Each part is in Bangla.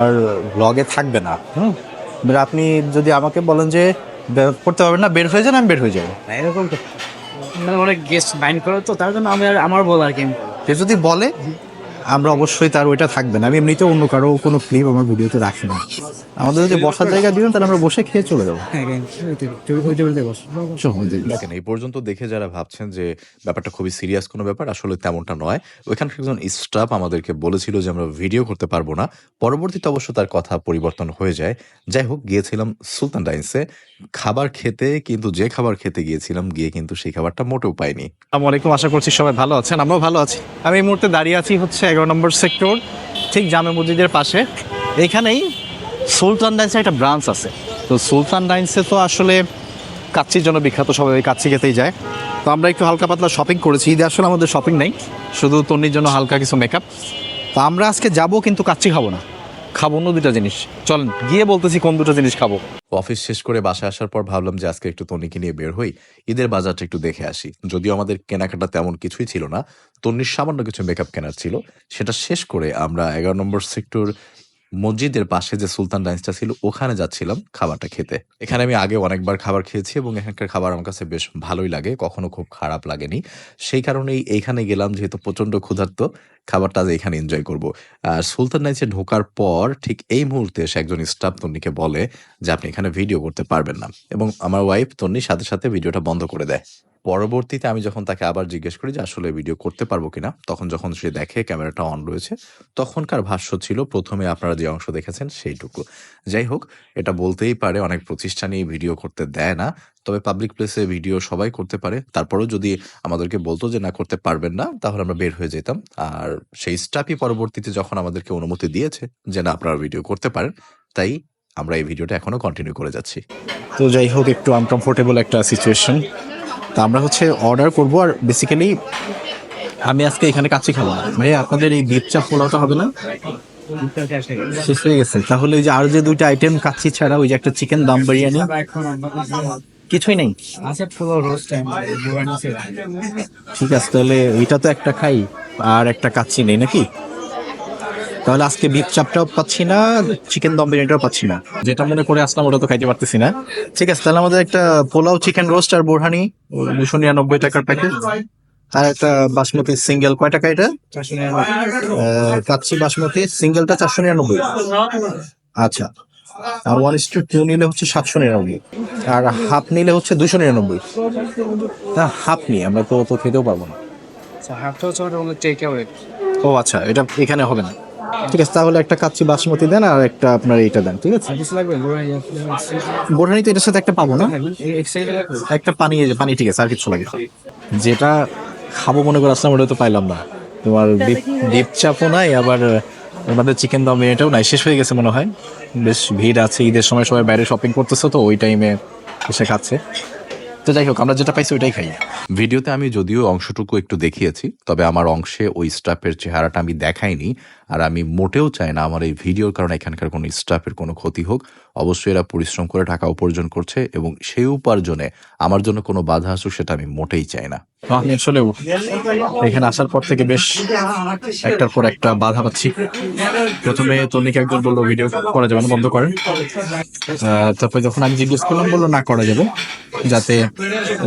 আর ব্লগে থাকবে না। হুম। এবার আপনি যদি আমাকে বলেন যে পড়তে করতে পারবেন না বের হয়ে যান আমি বের হয়ে যাব এরকম তো মানে অনেক গেস্ট মাইন্ড করে তো তার জন্য আমি আর আমার বল আর কি সে যদি বলে আমরা অবশ্যই তার ওইটা থাকবে না। আমি এমনিতে অন্য কারও কোনো ক্লিপ আমার ভিডিওতে রাখি না। আমাদের যদি বসার জায়গা দিবেন তাহলে আমরা বসে খেয়ে চলে যাব। হ্যাঁ বস। দেখেন এই পর্যন্ত দেখে যারা ভাবছেন যে ব্যাপারটা খুবই সিরিয়াস কোনো ব্যাপার আসলে তেমনটা নয়। ওইখানকার একজন স্টাফ আমাদেরকে বলেছিল যে আমরা ভিডিও করতে পারব না। পরবর্তীতে অবশ্য তার কথা পরিবর্তন হয়ে যায়। যাই হোক গিয়েছিলাম সুলতান ডাইন্সে খাবার খেতে কিন্তু যে খাবার খেতে গিয়েছিলাম গিয়ে কিন্তু সেই খাবারটা মোটেও পাইনি। আসসালামু আলাইকুম আশা করছি সবাই ভালো আছেন। আমরাও ভালো আছি। আমি এই মুহূর্তে দাঁড়িয়ে আছি হচ্ছে এগারো নম্বর সেক্টর ঠিক জামে মসজিদের পাশে। এখানেই সুলতান ডাইন্সের একটা ব্রাঞ্চ আছে। তো সুলতান ডাইন্সে তো আসলে কাচ্চির জন্য বিখ্যাত, সবাই ওই কাচ্চি খেতেই যায়। তো আমরা একটু হালকা পাতলা শপিং করেছি। ঈদে আসলে আমাদের শপিং নেই। শুধু তন্নির জন্য হালকা কিছু মেকআপ তো আমরা আজকে যাব কিন্তু কাচ্চি খাব না। খাব অন্য দুটা জিনিস। চল, গিয়ে বলতেছি কোন দুটা জিনিস খাব। অফিস শেষ করে বাসায় আসার পর ভাবলাম যে আজকে একটু তন্নিকে নিয়ে বের হই, ঈদের বাজারটা একটু দেখে আসি। যদিও আমাদের কেনাকাটা তেমন কিছুই ছিল না, তন্নির সামান্য কিছু মেকআপ কেনার ছিল। সেটা শেষ করে আমরা এগারো নম্বর সেক্টর মসজিদের পাশে যে সুলতান ডাইন্সটা ছিল, ওখানে যাচ্ছিলাম খাবারটা খেতে। এখানে আমি আগে অনেকবার খাবার খেয়েছি এবং এখানকার খাবার আমার কাছে বেশ ভালোই লাগে, কখনো খুব খারাপ লাগেনি। সেই কারণেই এইখানে গেলাম যেহেতু প্রচণ্ড ক্ষুধার্ত, খাবারটা আজ এখানে এনজয় করব। আর সুলতান ডাইন্সে ঢোকার পর ঠিক এই মুহূর্তে এসে একজন স্টাফ তন্নিকে বলে যে, আপনি এখানে ভিডিও করতে পারবেন না। এবং আমার ওয়াইফ তন্নির সাথে সাথে ভিডিওটা বন্ধ করে দেয়। পরবর্তীতে আমি যখন তাকে আবার জিজ্ঞেস করি যে, আসলে ভিডিও করতে পারব কিনা? তখন যখন সে দেখে ক্যামেরাটা অন রয়েছে, তখনকার ভাষ্য ছিল, প্রথমে আপনারা যে অংশ দেখেছেন সেইটুকু। যাই হোক, এটা বলতেই পারে, অনেক প্রতিষ্ঠানই ভিডিও করতে দেয় না, তবে পাবলিক প্লেসে ভিডিও সবাই করতে পারে। তারপরেও যদি আমাদেরকে বলতো যে, না, করতে পারবেন না, তাহলে আমরা বের হয়ে যেতাম। আর সেই স্টাফই পরবর্তীতে যখন আমাদেরকে অনুমতি দিয়েছে যে, না, আপনারা ভিডিও করতে পারেন, তাই আমরা এই ভিডিওটা এখনও কন্টিনিউ করে যাচ্ছি। তো যাই হোক, একটু আনকমফোর্টেবল একটা সিচুয়েশন তা আমরা হচ্ছে অর্ডার করব আর বেসিক্যালি আমি আজকে এখানে কাচ্চি খাব না। ভাই আপনাদের এই বিপ চাপ পোলাওটা হবে না? শেষ হয়ে গেছে। তাহলে ওই যে আর যে দুইটা আইটেম কাচ্চি ছাড়া, ওই যে একটা চিকেন দাম বিরিয়ানি কিছুই নেই। ঠিক আছে, তাহলে ওইটা তো একটা খাই, আর একটা কাচ্চি নেই নাকি? তাহলে আজকে বিফ চাপটাও পাচ্ছি না চিকেন দম বিরিয়ানিটাও পাচ্ছি না। যেটা মনে করে আসলাম ওটা তো খাইতে পারতেছি না। ঠিক আছে তাহলে আমাদের একটা পোলাও চিকেন রোস্ট আর বোরহানি দুশো নিরানব্বই টাকার প্যাকেজ আর একটা বাসমতি সিঙ্গেল কয় টাকা এটা? কাচ্চি বাসমতি সিঙ্গেলটা চারশো নিরানব্বই। আচ্ছা আর ওয়ান ইস টু টু নিলে হচ্ছে সাতশো নিরানব্বই। আর হাফ নিলে হচ্ছে দুশো নিরানব্বই। না হাফ নিই আমরা তো তো খেতেও পারব না। হাফটা হচ্ছে ওটা টেক অ্যাওয়ে ও আচ্ছা এটা এখানে হবে না। ঠিক আছে তাহলে একটা কাচ্চি বাসমতি দেন আর একটা আপনার এইটা দেন ঠিক আছে? বোরহানি তো এটার সাথে একটা পাবো না? একটা পানি পানি ঠিক আছে আর কিছু লাগে যেটা খাব মনে করে আসলাম ওটা তো পাইলাম না। তোমার ডিপ চাপও নাই আবার আমাদের চিকেন দম এটাও নাই শেষ হয়ে গেছে মনে হয়। বেশ ভিড় আছে ঈদের সময় সবাই বাইরে শপিং করতেছে তো ওই টাইমে এসে খাচ্ছে। তো যাই হোক, আমরা যেটা পাইছি ওইটাই খাই ভিডিওতে আমি যদিও অংশটুকু একটু দেখিয়েছি, তবে আমার অংশে ওই স্টাফের চেহারাটা আমি দেখাইনি, আর আমি মোটেও চাই না আমার এই ভিডিওর কারণে এখানকার কোনো স্টাফের কোনো ক্ষতি হোক। অবশ্যই এরা পরিশ্রম করে টাকা উপার্জন করছে এবং সেই উপার্জনে আমার জন্য কোনো বাধা আসুক সেটা আমি মোটেই চাই না। এখানে আসার পর থেকে বেশ একটার পর একটা বাধা পাচ্ছি। প্রথমে তনিকে একজন বলল, ভিডিও করা যাবে না, বন্ধ করেন তারপরে যখন আমি জিজ্ঞেস করলাম, বলল, না, করা যাবে। যাতে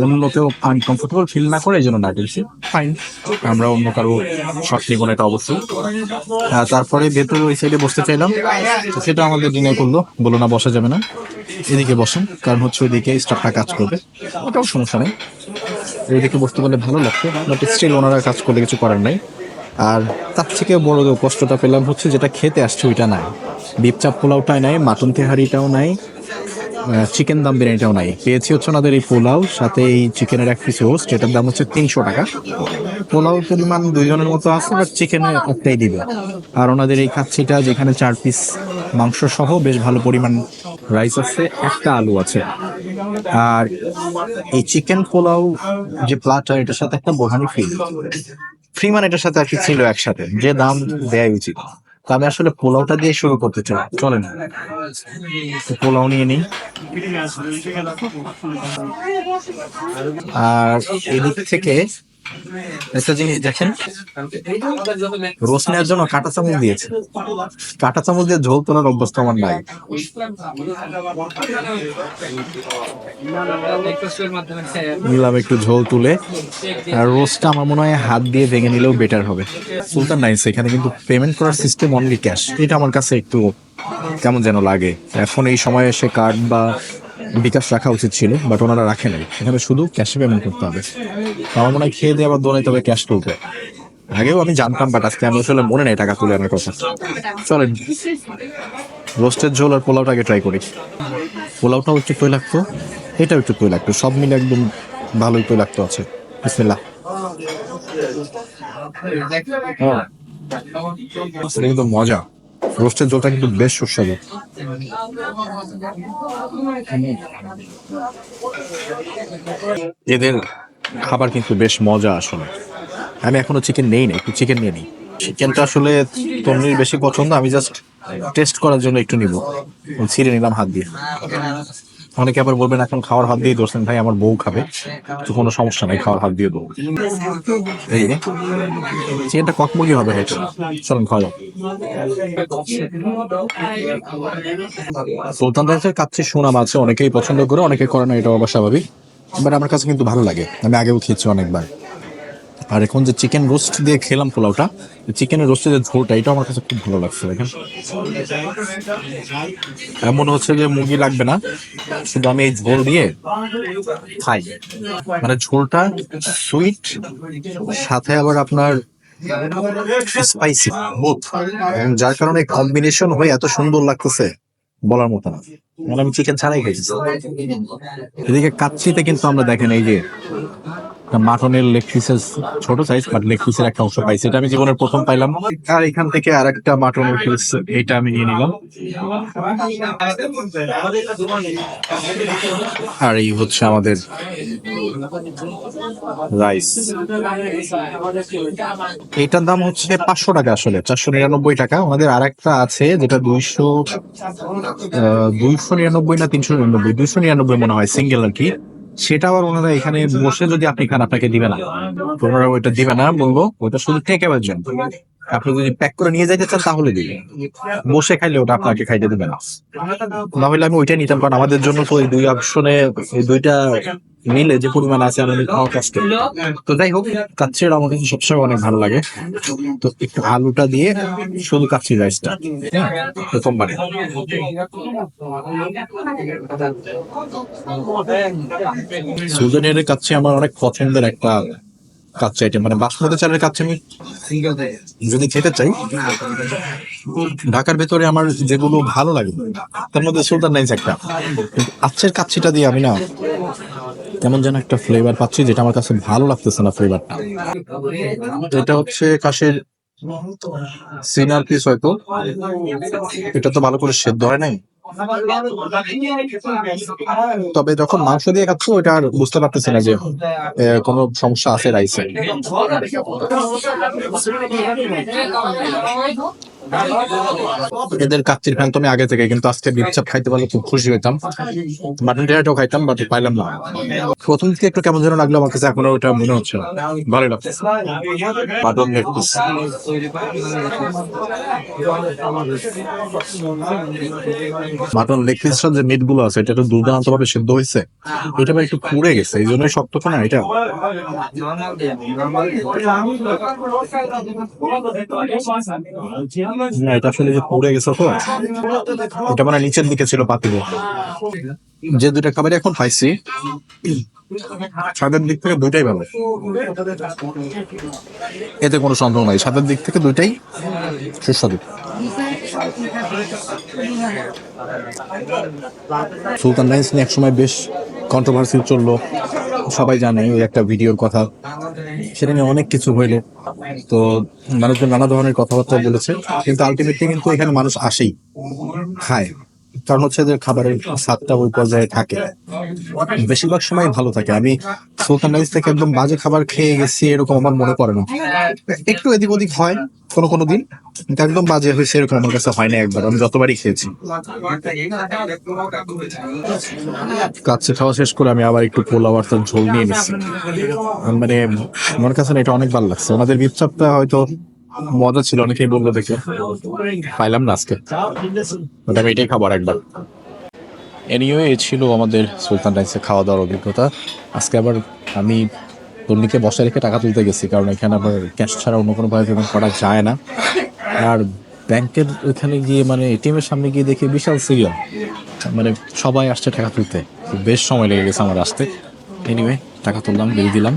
অন্য কেউ আনকমফোর্টেবল ফিল না করে, এই জন্য না দিয়েছি ফাইন আমরা অন্য কারও শখ নিব এটা অবশ্যই। তারপরে ভেতরে ওই সাইডে বসতে চাইলাম। সেটা আমাদের ডিনার করল। বলো না, বসা যাবে না। এদিকে বসুন, কারণ হচ্ছে ওইদিকে স্টাফটা কাজ করবে। ওটাও সমস্যা নেই। এদিকে বসতে পারলে ভালো লাগছে বাট স্টিল ওনারা কাজ করলে কিছু করার নাই। আর তার থেকে বড় কষ্টটা পেলাম হচ্ছে যেটা খেতে আসছে ওইটা নাই। বিপচাপ পোলাওটাই নাই, মাটন তেহারিটাও নাই চিকেন দাম বিরিয়ানিটাও নাই। পেয়েছি হচ্ছে ওনাদের এই পোলাও, সাথে এই চিকেনের এক পিস হোস্ট এটার দাম হচ্ছে তিনশো টাকা। পোলাও পরিমাণ দুইজনের মতো আছে বাট চিকেনের একটাই দিবে। আর ওনাদের এই কাচ্ছিটা যেখানে চার পিস মাংস সহ বেশ ভালো পরিমাণ রাইস আছে, একটা আলু আছে। আর এই চিকেন পোলাও যে প্লাটার এটার সাথে একটা বোহানি ফ্রি ফ্রি মানে এটার সাথে আর কি ছিল একসাথে, যে দাম দেয়া উচিত। তো আমি আসলে পোলাওটা দিয়ে শুরু করতে চাই। চলেন। পোলাও নিয়ে নিই। আর এদিক থেকে একটা দেখেন রোস্ট নেওয়ার জন্য কাঁটা চামচ দিয়েছে। কাঁটা চামচ দিয়ে ঝোল তোলার অভ্যস্ত আমার নাই নিলাম একটু ঝোল তুলে। আর রোস্টটা আমার মনে হয় হাত দিয়ে ভেঙে নিলেও বেটার হবে। সুলতান নাইস এখানে কিন্তু পেমেন্ট করার সিস্টেম অনলি ক্যাশ এটা আমার কাছে একটু কেমন যেন লাগে। এখন এই সময়ে এসে কার্ড বা বিকাশ রাখা উচিত ছিল বাট ওনারা রাখে নাই। এখানে শুধু ক্যাশে পেমেন্ট করতে হবে। আমার মনে হয় খেয়ে দিয়ে আবার দোনাইতে হবে ক্যাশ তুলতে। আগেও আমি জানতাম বাট আজকে আমি আসলে মনে নেই টাকা তুলে আনার কথা। চলেন। রোস্টের ঝোল আর পোলাওটাকে ট্রাই করি। পোলাওটাও একটু তৈলাক্ত, এটাও একটু তৈলাক্ত। সব মিলে একদম ভালোই তৈলাক্ত আছে। বিসমিল্লাহ। এটা কিন্তু মজা। রোস্টের জলটা কিন্তু বেশ সুস্বাদু। এদের খাবার কিন্তু বেশ মজা আসলে। আমি এখনও চিকেন নেই না একটু চিকেন নিয়ে নিই। চিকেনটা আসলে তন্নির বেশি পছন্দ, আমি জাস্ট টেস্ট করার জন্য একটু নিব। ছিঁড়ে নিলাম হাত দিয়ে। অনেকে আবার বলবেন, এখন খাওয়ার হাত দিয়ে দোষেন ভাই, আমার বউ খাবে। তো কোনো সমস্যা নাই, খাওয়ার হাত দিয়ে দেবো এই চিকেনটা ককমুরগি হবে হেঁটে চলেন, খাওয়া যাও সুলতান রাইসের কাছে সুনাম আছে, অনেকেই পছন্দ করে, অনেকে করে না এটা অবশ্য স্বাভাবিক। বাট আমার কাছে কিন্তু ভালো লাগে। আমি আগেও খেয়েছি অনেকবার। আর এখন যে চিকেন রোস্ট দিয়ে খেলাম পোলাওটা চিকেনের রোস্টের যে ঝোলটা এটা আমার কাছে খুব ভালো লাগছে, দেখেন। এমন হচ্ছে যে মুরগি লাগবে না, শুধু আমি এই ঝোল দিয়ে খাই। মানে ঝোলটা সুইট সাথে আবার আপনার স্পাইসি বোথ যার কারণে কম্বিনেশন হয়ে এত সুন্দর লাগতেছে, বলার মতো না। মানে আমি চিকেন ছাড়াই খাইছি এদিকে কাচ্চিতে কিন্তু আমরা দেখেন এই যে মাটনের লেগ পিসের ছোট সাইজ বাট লেগ পিসের একটা অংশ পাইছি। এটা আমি জীবনের প্রথম পাইলাম। আর এখান থেকে আর একটা মাটনের পিস এইটা আমি নিয়ে নিলাম। আর এই হচ্ছে আমাদের রাইস এটার দাম হচ্ছে পাঁচশো টাকা আসলে, চারশো নিরানব্বই টাকা। আমাদের আর একটা আছে যেটা দুইশো দুইশো নিরানব্বই না তিনশো নিরানব্বই? দুইশো নিরানব্বই মনে হয় সিঙ্গেল আর কি। সেটা আবার ওনারা এখানে বসে যদি আপনি খান, আপনাকে দিবে না। ওনারা ওইটা দিবে না, বলব, ওইটা শুধু টেক অ্যাওয়ের জন্য আপনি যদি প্যাক করে নিয়ে যাইতে চান, তাহলে দিবেন। বসে খাইলে ওটা আপনাকে খাইতে দেবে না। না হলে আমি ওইটাই নিতাম, কারণ আমাদের জন্য তো এই দুই অপশনে এই দুইটা মিলে যে পরিমাণ আছে আমাদের খাওয়া কষ্ট তো যাই হোক কাচ্ছির আমার কাছে সবসময় অনেক ভালো লাগে। তো একটু আলুটা দিয়ে শুধু কাচ্ছি রাইসটা প্রথমবারে সুজনের কাচ্ছি আমার অনেক পছন্দের একটা কাচ্চি আইটেম মানে বাসমতি চালের কাচ্চি আমি যদি খেতে চাই, ঢাকার ভেতরে আমার যেগুলো ভালো লাগে, তার মধ্যে সুলতান নাইস একটা। আচ্ছের কাচ্ছিটা দিয়ে আমি না কেমন যেন একটা ফ্লেভার পাচ্ছি যেটা আমার কাছে ভালো লাগতেছে না ফ্লেভারটা এটা হচ্ছে কাশের সিনার পিস হয়তো। এটা তো ভালো করে সেদ্ধ হয় নাই? তবে যখন মাংস দিয়ে খাচ্ছ ওটা আর বুঝতে পারতেছি না যে কোনো সমস্যা আছে রাইসে। এদের কাচ্চির ফ্যান তো আমি আগে থেকে কিন্তু আজকে বিপচাপ খাইতে পারলে খুব খুশি হইতাম। মাটন টেরাটাও খাইতাম, বাট পাইলাম না। প্রথম দিকে একটু কেমন যেন লাগল, আমার কাছে এখনও ওটা মনে হচ্ছে না। ভালোই লাগছে। মাটন লেগ পিসটা যে মিটগুলো আছে, এটা একটু দুর্দান্ত ভাবে সিদ্ধ হয়েছে এটা একটু পুড়ে গেছে, এই জন্যই শক্ত তো না এটা। না, এটা আসলে যে পড়ে গেছে তো। এটা মানে নিচের দিকে ছিল পাতিলে যে দুইটা খাবার এখন পাইছি স্বাদের দিক থেকে দুইটাই ভালো। এতে কোনো সন্দেহ নাই স্বাদের দিক থেকে দুইটাই সুস্বাদু। সুলতান লাইন্স নিয়ে একসময় বেশ কন্ট্রোভার্সি চলল। সবাই জানে ওই একটা ভিডিওর কথা। সেটা নিয়ে অনেক কিছু হইল। তো মানুষজন নানা ধরনের কথাবার্তা বলেছে। কিন্তু আলটিমেটলি কিন্তু এখানে মানুষ আসেই। খায়। কারণ হচ্ছে এদের খাবারের স্বাদটা ওই পর্যায়ে থাকে। বেশিরভাগ সময় ভালো থাকে। আমি সুলতান রাইস থেকে একদম বাজে খাবার খেয়ে গেছি, এরকম আমার মনে পড়ে না। একটু এদিক ওদিক হয়, কোনো কোনো দিন একদম বাজে হয়েছে এরকম আমার কাছে হয় না একবার। আমি যতবারই খেয়েছি। কাচ্চি খাওয়া শেষ করে আমি আবার একটু পোলাও আর ঝোল নিয়ে নিচ্ছি মানে আমার কাছে এটা অনেক ভালো লাগছে। ওনাদের বিপচাপটা হয়তো মজা ছিল, অনেকেই বলল দেখে। পাইলাম না আজকে। ওটা আমি এটাই খাবার একবার এনিওয়ে এ ছিল আমাদের সুলতান রাইসে খাওয়া দাওয়ার অভিজ্ঞতা। আজকে আবার আমি তন্নিকে বসে রেখে টাকা তুলতে গেছি, কারণ এখানে আবার ক্যাশ ছাড়া অন্য কোনোভাবে পেমেন্ট করা যায় না। আর ব্যাংকের ওইখানে গিয়ে মানে এটিএম এর সামনে গিয়ে দেখি বিশাল সিরিয়াল। মানে সবাই আসছে টাকা তুলতে। বেশ সময় লেগে গেছে আমার আসতে। এনিওয়ে টাকা তুললাম বিল দিলাম।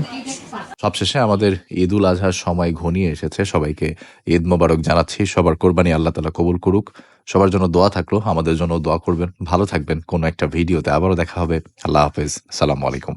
সবশেষে আমাদের ঈদ উল আজহার সময় ঘনিয়ে এসেছে। সবাইকে ঈদ মোবারক জানাচ্ছি। সবার কোরবানি আল্লাহ তালা কবুল করুক। সবার জন্য দোয়া থাকল। আমাদের জন্য দোয়া করবেন। ভালো থাকবেন। কোনো একটা ভিডিওতে আবারও দেখা হবে। আল্লাহ হাফেজ। সালাম আলাইকুম।